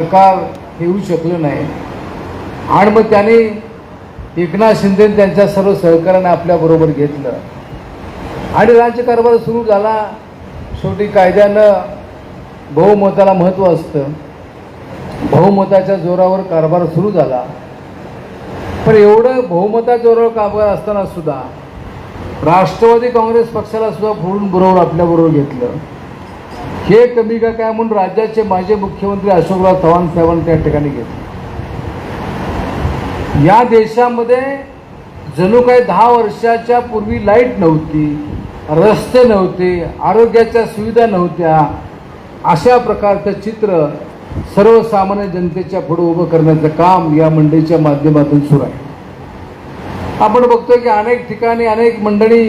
सरकार येऊ शकलं नाही. आणि मग त्याने एकनाथ शिंदे त्यांच्या सर्व सहकार्याने आपल्याबरोबर घेतलं. आणि राज्यकारभार सुरू झाला. शेवटी कायद्यानं बहुमताला महत्त्व असतं. बहुमताच्या जोरावर कारभार सुरू झाला. पण एवढं बहुमता जोरावर कारभार असताना सुद्धा राष्ट्रवादी काँग्रेस पक्षाला सुद्धा फोडून बरोबर आपल्याबरोबर घेतलं. हे कमी का काय म्हणून राज्याचे माजी मुख्यमंत्री अशोकराव चव्हाण साहेबांनी त्या ठिकाणी घेतले. या देशामध्ये जणू काही दहा वर्षाच्या पूर्वी लाइट नव्हती रस्ते नव्हते आरोग्याच्या सुविधा नव्हत्या अशा प्रकारचं चित्र सर्वसामान्य जनतेच्या पुढे उभं करण्याचं काम या मंडळीच्या माध्यमातून सुरू आहे. आपण बघतोय की अनेक ठिकाणी अनेक मंडळी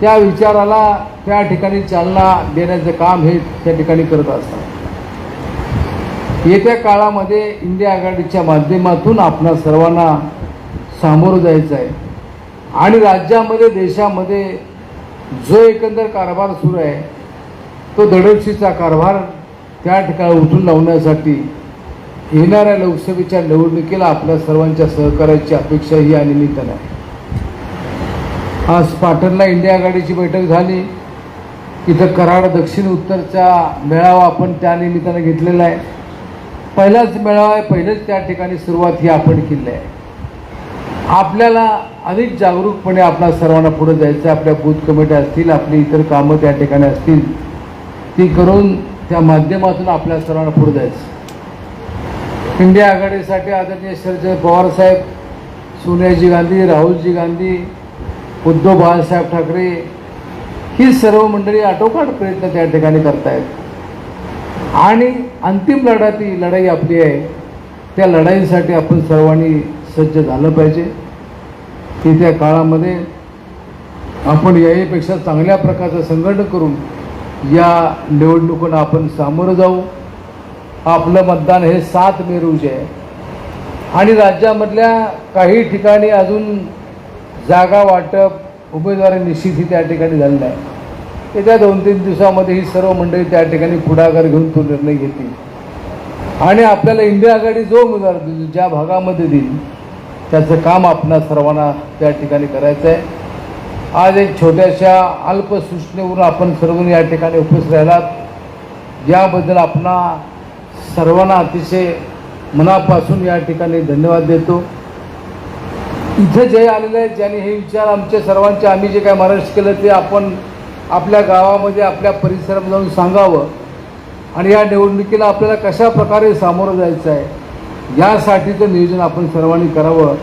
त्या विचाराला त्या ठिकाणी चालना देण्याचं काम हे त्या ठिकाणी करत असतात. येत्या काळामध्ये इंडिया आघाडीच्या माध्यमातून आपणा सर्वांना सामोरं जायचं आहे. आणि राज्यामध्ये देशामध्ये जो एकंदर कारभार सुरू आहे तो दडपशीचा कारभार त्या ठिकाणी उठून लावण्यासाठी येणाऱ्या लोकसभेच्या निवडणुकीला आपल्या सर्वांच्या सहकार्याची अपेक्षा ही या निमित्तानं आहे. आज पाटणला इंडिया आघाडीची बैठक झाली. इथं कराड दक्षिण उत्तरचा मेळावा आपण त्या निमित्तानं घेतलेला आहे. पहिलाच मेळावा आहे पहिलेच त्या ठिकाणी सुरुवात ही आपण केली आहे. आपल्याला अधिक जागरूकपणे आपल्या सर्वांना पुढे जायचं आहे. आपल्या बूथ कमिट्या असतील आपली इतर कामं त्या ठिकाणी असतील ती करून त्या माध्यमातून आपल्या सर्वांना पुढे जायचं इंडिया आघाडीसाठी आदरणीय शरद पवार साहेब सोनियाजी गांधी राहुलजी गांधी उद्धव बाळासाहेब ठाकरे ही सर्व मंडळी आटोकाट प्रयत्न त्या ठिकाणी करतायत. आणि अंतिम लढा ती लढाई आपली आहे. त्या लढाईसाठी आपण सर्वांनी सज्ज झालं पाहिजे. येत्या काळामध्ये आपण याहीपेक्षा चांगल्या प्रकारचं संघटन करून या निवडणुकीला आपण सामोरं जाऊ. आपलं मतदान हे सात मे रोजी आहे. आणि राज्यामधल्या काही ठिकाणी अजून जागा वाटप उमेदवारी निश्चित ही त्या ठिकाणी झालेलं आहे येत्या दोन तीन दिवसामध्ये ही सर्व मंडळी त्या ठिकाणी पुढाकार घेऊन तो निर्णय घेतील. आणि आपल्याला इंडिया आघाडी जो उमेदवार देईल ज्या भागामध्ये देईल त्याचं काम आपणा सर्वांना त्या ठिकाणी करायचं आहे आज एक छोट्याशा अल्पसूचनेवरून आपण सर्व या ठिकाणी उपस्थित राहिलात. याबद्दल आपणा सर्वांना अतिशय मनापासून या ठिकाणी धन्यवाद देतो. इथे जे आलेले आहेत ज्यांनी हे विचार आमच्या सर्वांचे आम्ही जे काय महाराष्ट्र केलं ते आपण आपल्या गावामध्ये आपल्या परिसरामध्ये जाऊन सांगावं. आणि या निवडणुकीला आपल्याला कशा प्रकारे सामोरं जायचं आहे यासाठीचं नियोजन आपण सर्वांनी करावं.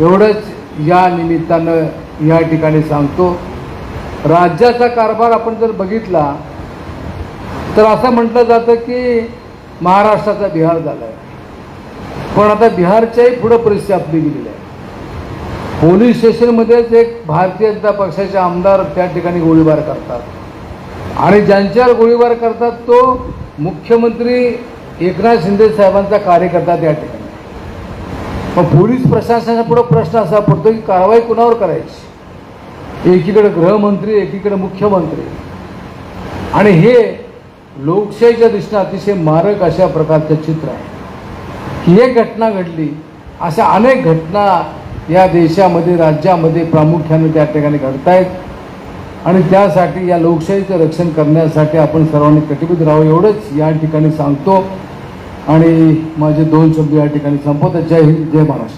एवढंच या निमित्तानं या ठिकाणी सांगतो. राज्याचा कारभार आपण जर बघितला तर असं म्हटलं जातं की महाराष्ट्राचा बिहार झाला आहे पण आता बिहारच्याही पुढं परिस्थिती आपली गेलेली आहे. पोलीस स्टेशनमध्येच एक भारतीय जनता पक्षाचे आमदार त्या ठिकाणी गोळीबार करतात. आणि ज्यांच्यावर गोळीबार करतात तो मुख्यमंत्री एकनाथ शिंदे साहेबांचा कार्यकर्ता त्या ठिकाणी. मग पोलीस प्रशासनाचा पुढे प्रश्न असा पडतो की कारवाई कुणावर करायची? एकीकडे गृहमंत्री एकीकडे मुख्यमंत्री. आणि हे लोकशाहीच्या दृष्टीने अतिशय मारक अशा प्रकारचं चित्र आहे. ही एक घटना घडली अशा अनेक घटना या देशामध्ये राज्यामध्ये प्रामुख्याने त्या ठिकाणी घडत आहेत आणि त्यासाठी या लोकशाहीचं रक्षण करण्यासाठी आपण सर्वांनी कटिबद्ध राहावं एवढंच या ठिकाणी सांगतो. आणि माझे दोन शब्द या ठिकाणी संपवतात. जय हिंद जय महाराष्ट्र.